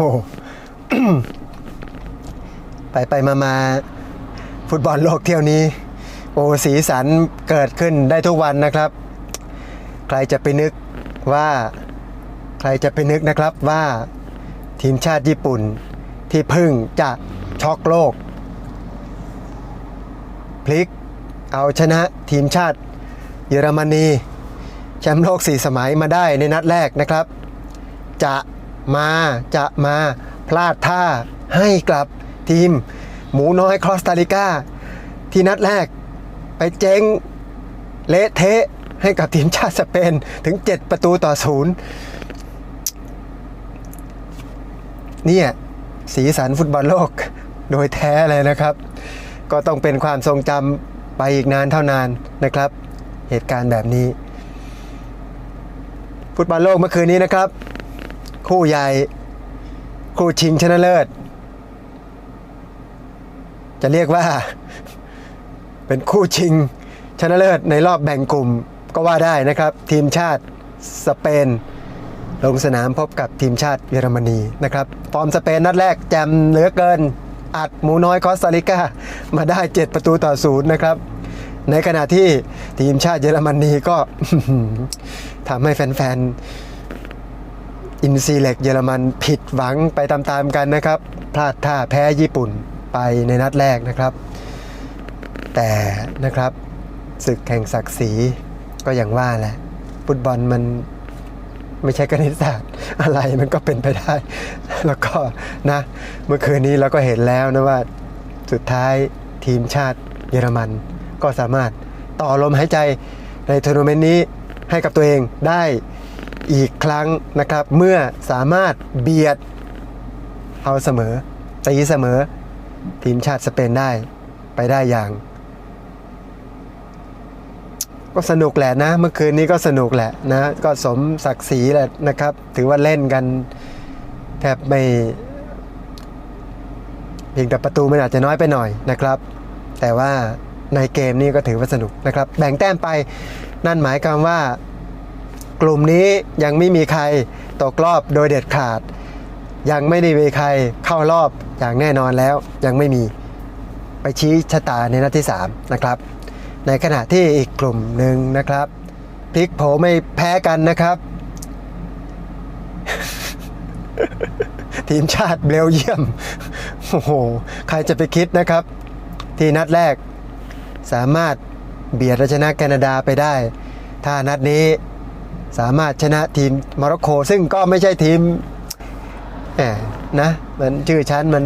หไปไปมามาฟุตบอลโลกเที่ยวนี้ โอ้สีสันเกิดขึ้นได้ทุกวันนะครับ ใครจะไปนึกว่าใครจะไปนึกนะครับว่าทีมชาติญี่ปุ่นที่พึ่งจะช็อกโลก พลิกเอาชนะทีมชาติเยอรมนีแชมป์โลก 4 สมัยมาได้ในนัดแรกนะครับ จะ มาจะมาพลาดท่าให้กลับทีม หมูน้อยครอสตาริกา ที่นัดแรกไปเจ๊งเละเทะให้กับทีมชาติสเปนถึง 7 ประตูต่อศูนย์เนี่ยสีสันฟุตบอลโลกโดยแท้เลยนะครับ ก็ต้องเป็นความทรงจำไปอีกนานเท่านานนะครับ เหตุการณ์แบบนี้ ฟุตบอลโลกเมื่อคืนนี้นะครับ คู่ใหญ่ คู่ชิงชนะเลิศ จะเรียกว่า เป็นคู่ชิงชนะเลิศในรอบแบ่งกลุ่มก็ว่าได้นะครับ ทีมชาติสเปน ลงสนามพบกับทีมชาติเยอรมนีนะครับฟอร์มสเปนนัดแรกแจมเหลือเกิน อัดหมูน้อยคอสตาริกามาได้ 7 ประตูต่อศูนย์นะครับ ในขณะที่ทีมชาติเยอรมนีก็ทำให้แฟนๆ อินซีเล็กเยอรมันผิดหวังไปตามๆกันนะครับ พลาดท่าแพ้ญี่ปุ่นไปในนัดแรกนะครับ แต่นะครับศึกแข่งศักดิ์ศรีก็อย่างว่าแหละฟุตบอลมันไม่ใช่คณิตศาสตร์อะไรมันก็เป็นไปได้ แล้วก็นะ เมื่อคืนนี้เราก็เห็นแล้วนะว่าสุดท้ายทีมชาติเยอรมัน ก็สามารถต่อลมหายใจในทัวร์นาเมนต์นี้ให้กับตัวเองได้ อีกครั้งนะครับ เมื่อสามารถเบียดเอาเสมอตีเสมอ ทีมชาติสเปนได้ไปได้อย่าง ก็สนุกแหละนะ เมื่อคืนนี้ก็สนุกแหละนะ ก็สมศักดิ์ศรีแหละนะครับ ถือว่าเล่นกันแทบไม่เพียงแต่ประตูมันอาจจะน้อยไปหน่อยนะครับ แต่ว่าในเกมนี้ก็ถือว่าสนุกนะครับ แบ่งแต้มไปนั่นหมายความว่า กลุ่มนี้ยังไม่มีใครตกรอบโดยเด็ดขาด ยังไม่ได้มีใครเข้ารอบอย่างแน่นอนแล้ว ยังไม่มีไปชี้ชะตาในนัดที่ 3 นะครับ ในขณะที่อีกกลุ่มหนึ่งนะครับพลิกโผไม่แพ้กันนะครับ ทีมชาติเบลเยียมโอ้โหใครจะไปคิดนะครับ ที่นัดแรกสามารถเบียดและชนะแคนาดาไปได้ ถ้านัดนี้ สามารถชนะทีมโมร็อกโกซึ่งก็ไม่ใช่ทีมแหมนะมันชื่อชั้นมัน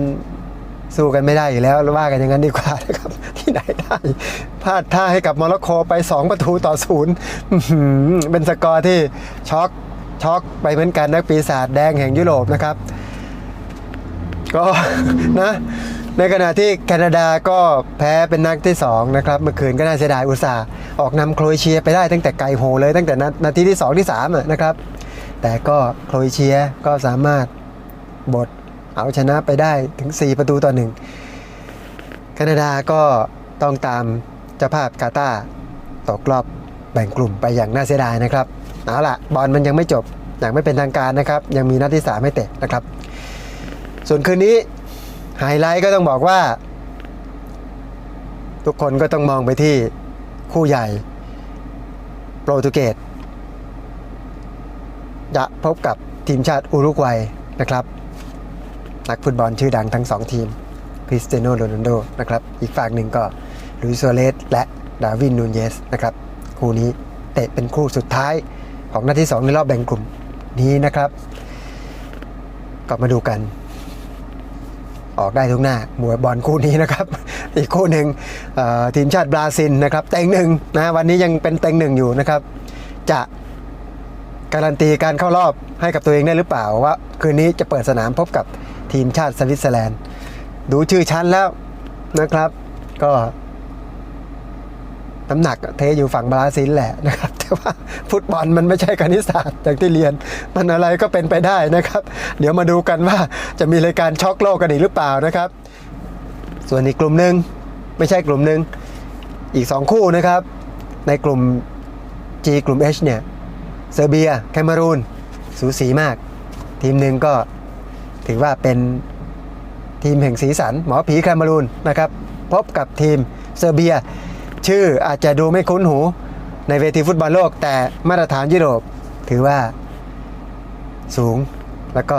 สู้กันไม่ได้อยู่แล้วว่ากันอย่างนั้นดีกว่านะครับ ที่ไหนได้พลาดท่าให้กับโมร็อกโกไป 2 ประตูต่อศูนย์เป็นสกอร์ที่ช็อกช็อกไปเหมือนกันนักปีศาจแดงแห่งยุโรปนะครับ ก็นะ ในขณะที่แคนาดาก็แพ้เป็นนัดที่ 2 นะครับ เมื่อคืนก็น่าเสียดายอุตส่าห์ออกนำโครเอเชียไปได้ตั้งแต่ไกลโหเลยตั้งแต่นาทีที่ 2 ที่3นะครับ แต่ก็โครเอเชียก็สามารถบดเอาชนะไปได้ถึง 4 ประตูต่อหนึ่งแคนาดาก็ต้องตามเจ้าภาพกาตาร์ตกรอบแบ่งกลุ่มไปอย่างน่าเสียดายนะครับเอาล่ะบอลมันยังไม่จบอย่างไม่เป็นทางการนะครับ ยังมีนัดที่ 3 ให้เตะนะครับ ส่วนคืนนี้ ไฮไลท์ก็ต้องบอกว่า ทุกคนก็ต้องมองไปที่คู่ใหญ่โปรตุเกสจะพบกับทีมชาติอุรุกวัยนะครับนักฟุตบอลชื่อดังทั้งสองทีมคริสเตียโนโรนัลโดนะครับ อีกฝั่งหนึ่งก็ลุยส์ซัวเรสและดาวินนูนเยสนะครับ คู่นี้เตะเป็นคู่สุดท้ายของนัดที่ 2 ในรอบแบ่งกลุ่มนี้นะครับ ก็มาดูกัน ออกได้ทุกหน้ามวยบอลคู่นี้นะครับ อีกคู่หนึ่งทีมชาติบราซิลนะครับเต็งหนึ่งนะวันนี้ยังเป็นเต็งหนึ่งอยู่นะครับ จะการันตีการเข้ารอบให้กับตัวเองได้หรือเปล่าว่าคืนนี้จะเปิดสนามพบกับทีมชาติสวิตเซอร์แลนด์ ดูชื่อชั้นแล้วนะครับ ก็ น้ำหนักเทอยู่ฝั่งบราซิลแหละนะครับ แต่ว่าฟุตบอลมันไม่ใช่คณิตศาสตร์อย่างที่เรียน มันอะไรก็เป็นไปได้นะครับ เดี๋ยวมาดูกันว่าจะมีรายการช็อกโลกกันอีกหรือเปล่านะครับ ส่วนอีกกลุ่มหนึ่งไม่ใช่กลุ่มหนึ่งอีก 2 คู่นะครับ ในกลุ่ม G กลุ่ม H เนี่ยเซอร์เบียแคนารูน สูสีมาก ทีมหนึ่งก็ถือว่าเป็นทีมแห่งสีสัน หมอผีแคมเมรูนนะครับ พบกับทีมเซอร์เบีย ชื่ออาจจะดูไม่คุ้นหูในเวทีฟุตบอลโลก แต่มาตรฐานยุโรปถือว่าสูงแล้วก็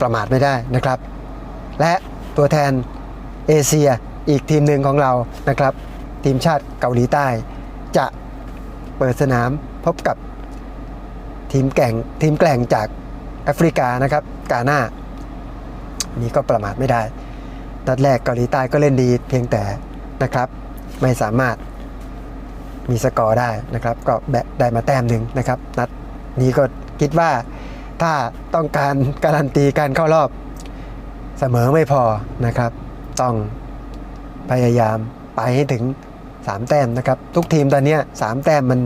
ประมาทไม่ได้นะครับ และตัวแทนเอเชียอีกทีมหนึ่งของเรานะครับ ทีมชาติเกาหลีใต้ จะเปิดสนามพบกับทีมแก่งทีมแกร่งจากแอฟริกานะครับกาหน้านี่ก็ประมาทไม่ได้ นัดแรกเกาหลีใต้ก็เล่นดีเพียงแต่นะครับ ไม่สามารถมีสกอร์ได้นะครับ ก็แบะได้มาแต้มหนึ่งนะครับ นัดนี้ก็คิดว่าถ้าต้องการการันตีการเข้ารอบเสมอไม่พอนะครับ ต้องพยายามไปให้ถึง 3 แต้มนะครับ ทุกทีมตอนนี้สามแต้มมัน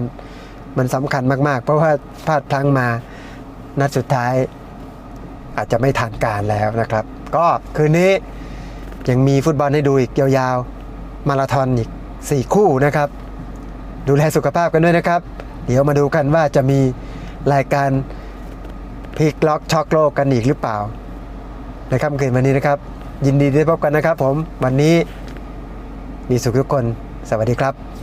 มันสำคัญมาก ๆ เพราะว่าพลาดพลั้งมานัดสุดท้ายอาจจะไม่ทันการแล้วนะครับ ก็คืนนี้ยังมีฟุตบอลให้ดูอีกยาวๆ มาราธอนอีก 4 คู่นะครับ ดูแลสุขภาพกันด้วยนะครับ เดี๋ยวมาดูกันว่าจะมีรายการพลิกล็อกช็อกโลกกันอีกหรือเปล่าในค่ำคืนวันนี้นะครับ ยินดีได้พบกันนะครับผมวันนี้มีสุขทุกคน สวัสดีครับ